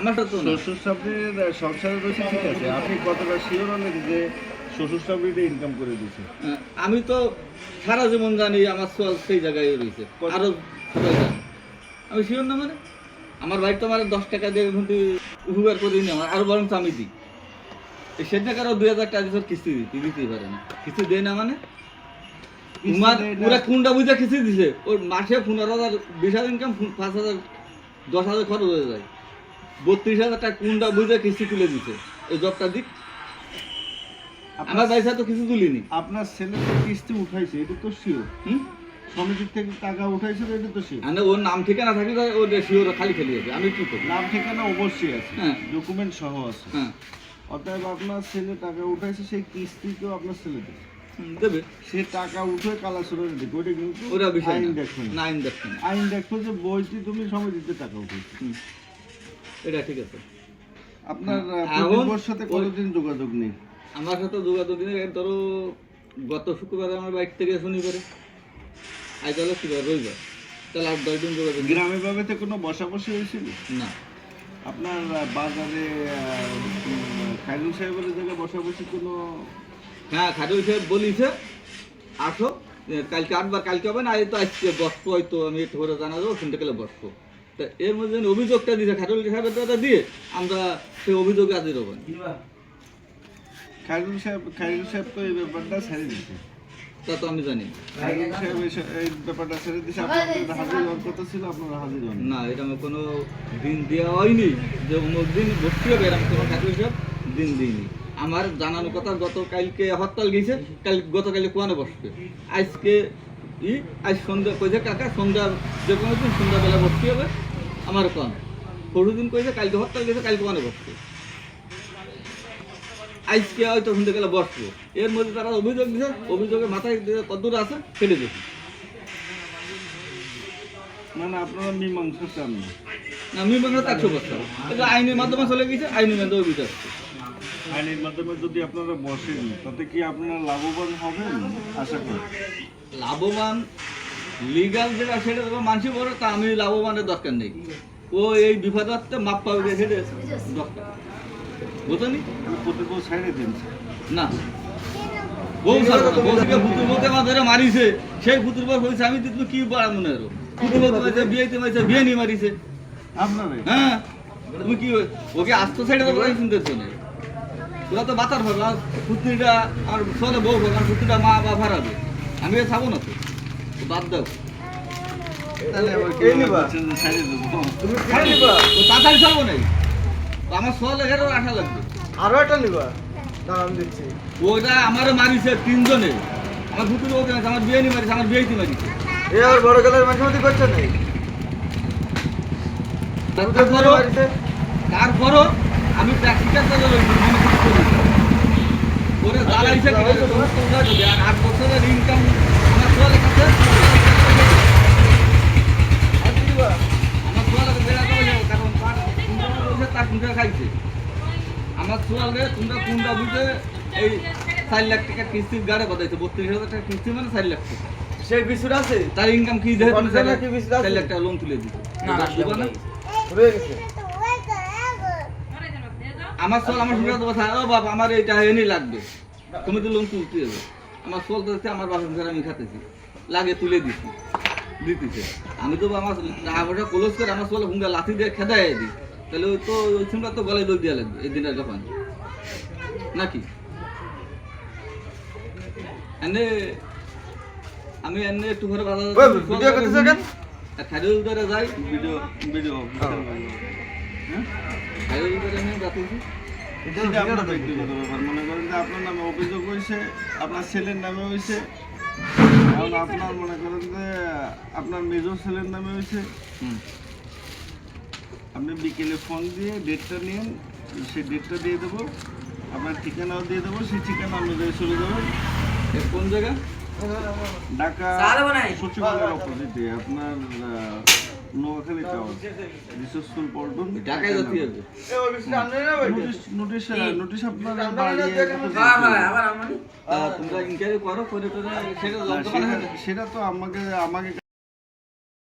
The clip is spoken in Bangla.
আমার সাথে তো না। শ্বশুর শাশুড়ির সংসারে রয়েছে ঠিক আছে। আপনি কতটা শিওর হলেন যে শ্বশুর শাশুড়িটা ইনকাম করে দিচ্ছে আমি তো সারা জীবন জানি আমার সোয়াল সেই জায়গায় রয়েছে। আরও আমি শিওর না মানে? আমার বাড়িতে আমার দশ টাকা দিয়ে ঘন্টি উপকার করে নি আমার আরও বরং আমি দিই। সে টাকারও দুই হাজার টাকা দিচ্ছে কিস্তি দিতে দিতেই পারে না। কিস্তি দেয় না মানে। পুরা কুন্ডা বুঝে কিস্তি দিছে। ওর মাসে পনেরো হাজার বিশ হাজার ইনকাম পাঁচ হাজার দশ হাজার খরচ হয়ে যায়। বত্রিশ হাজার টাকা কুন্ডা বুঝে কিস্তি তুলে দিছে। এই জবটা দিক। আমার পয়সা তো কিছু তুলিনি। আপনার ছেলে যে কিস্তি উঠাইছে এটা তো শিওর হুম? সমিতির থেকে টাকা উঠাইছে তো এটা তো শিওর মানে ওর নাম ঠিকানা থাকলে তো ওর শিওর খালি খেলে যাবে আমি কি করব? নাম ঠিকানা অবশ্যই আছে। হ্যাঁ। ডকুমেন্ট সহ আছে। হ্যাঁ। অতএব আপনার ছেলে টাকা উঠাইছে সেই কিস্তিকেও আপনার ছেলে দেবে। দেবে। সে টাকা উঠে কালাসুরে দেবে ওটা কিন্তু ওরা বিষয় আইন না। দেখবে না না, আইন দেখবে আইন দেখবে যে বইটি তুমি সমিতিতে টাকা উঠেছে। এটা ঠিক আছে। আপনার হ্যাঁ, প্রদীপর সাথে কোনোদিন যোগাযোগ নেই? আমার সাথে যোগাযোগ দিনে ধরো গত শুক্রবারে আমার বাইক থেকে শনিবারে। আজ হলো শুক্রবার রবিবার। তাহলে আর দশ দিন যোগাযোগ নেই। গ্রামে বাবেতে কোনো বসাবসি হয়েছিল? না। আপনার বাজারে খাইরুল সাহেবের জায়গায় বসাবসি কোনো হ্যাঁ খাটুল সাহেব বলিছে আসো কালকে আটবার কালকে হবে না এই তো আজকে বসবো হয়তো আমি একটু করে জানা যাব শুনতে গেলে বসবো। তা এর মধ্যে অভিযোগটা দিয়েছে খাটুল সাহেবের দিয়ে আমরা সেই অভিযোগে হাজির হব। খাইরুল সাহেব খাইরুল সাহেব তো এই ব্যাপারটা ছেড়ে দিচ্ছে তা তো আমি জানি। খাইরুল সাহেব এই- ব্যাপারটা ছেড়ে আপনাদের হাজির হওয়ার কথা ছিল আপনারা হাজির হন না এটা আমার কোনো দিন দেওয়া হয়নি যে অমুক দিন ভর্তি হবে এরকম কোনো সব দিন দিইনি। আমার জানানো কথা গত কালকে হরতাল গেছে কাল গতকালে কোয়ানে বসবে। আজকে ই আজ সন্ধ্যা কইছে কাকা সন্ধ্যা যে কোনো দিন সন্ধ্যাবেলা ভর্তি হবে। আমার কোয়ান পরশু দিন কইছে কালকে হরতাল গেছে কালকে কোয়ানে বসবে? আজকে হয়তো শুনতে গেলে বসবো। এর মধ্যে তারা অভিযোগ দিছে অভিযোগের মাথায় কদ্দূর আছে ফেলে দেখি মানে আপনারা মীমাংসা চান না? না বাংলা একশো বছর। আইনের মাধ্যমে চলে গেছে আইনের মাধ্যমে বিচার আইনের মাধ্যমে যদি আপনারা বসেন তাতে কি আপনারা লাভবান হবেন? আশা করি। লাভবান লিগাল যেটা সেটা তো মানসি বড় তা আমি লাভবানের দরকার নেই। ও এই বিপদার্থে মাপ পাবে সেটা দরকার। বুঝলি দিন না বউ বউকে পুতুর আমার ধরে মারিছে সেই পুতুর বউ হয়েছে আমি কি বড় মনে হলো পুতুর মারিছে বিয়েতে মারিছে বিয়ে নিয়ে মারিছে। হ্যাঁ। তুমি কি ওকে আসতো সাইডে তো না। তোরা তো বাতার ভালো আর পুত্রীটা আর সোলে বউ ভালো আর পুত্রীটা মা বা ভাড়াবে আমি খাব না তো? বাদ দাও। আমার সোলে ঘেরও আশা লাগবে? আরও একটা নিবা। দাম দিচ্ছি ওটা আমারও মারিছে তিনজনে। আমার পুত্র ওকে আমার বিয়ে নিয়ে মারিছে আমার বিয়েতে মারিছে এ আর বড় গেলের মাঝে করছে নেই তারপরও আমি প্র্যাকটিক্যাল করে করে দাঁড়াইছে আর আট বছরের ইনকাম আমার যাব সোয়ালে তোমরা কুন্ডা বুঝে এই চার লাখ টাকা কিস্তির গাড়ে বত্রিশ হাজার টাকা কিস্তি মানে চার লাখ টাকা সেই বিশুর আছে তার ইনকাম কি চার লাখ টাকা লোন তুলে দিতে আমার সোল আমার কথা ও বাবা, আমার এইটা এনে লাগবে। তুমি তো লোন তুলতে হবে। আমার সোল তো আমার বাসন ঘরে আমি খাতেছি। লাগে তুলে দিছি দিতেছে। আমি তো আমার টাকা পয়সা ক্লোজ করে আমার সোল হুঙ্গা লাথি দিয়ে খেদাই দিই। তাহলে ওই তো ওই সিমটা তো গলায় দেওয়া লাগবে এই দিনটা যখন নাকি? এনে আমি এনে একটু ঘরে বাজার ভিডিও করতেছো কেন? খাইরুল ধরে যাই ভিডিও ভিডিও হ্যাঁ? খাইরুল ধরে নিয়ে যাতেছি। এটা আপনার ব্যক্তিগত ব্যাপার। মনে করেন যে আপনার নামে অভিযোগ হয়েছে আপনার ছেলের নামে হয়েছে। আপনার মনে করেন যে আপনার মেজর ছেলের নামে হয়েছে। আপনি বিকেলে ফোন দিয়ে ডেটটা নিন সেই ডেটটা দিয়ে দেবো। আপনার ঠিকানাও দিয়ে দেবো সেই ঠিকানা অনুযায়ী চলে যাবেন কোন জায়গা? ঢাকা সচিবালয়ের অপোজিটে আপনার নোয়াখালী রিসোর্সফুল পল্টন ঢাকায় যেতে হবে নোটিশ আপনার তোমরা ইনকোয়ারি করো করে সেটা- সেটা তো আমাকে আমাকে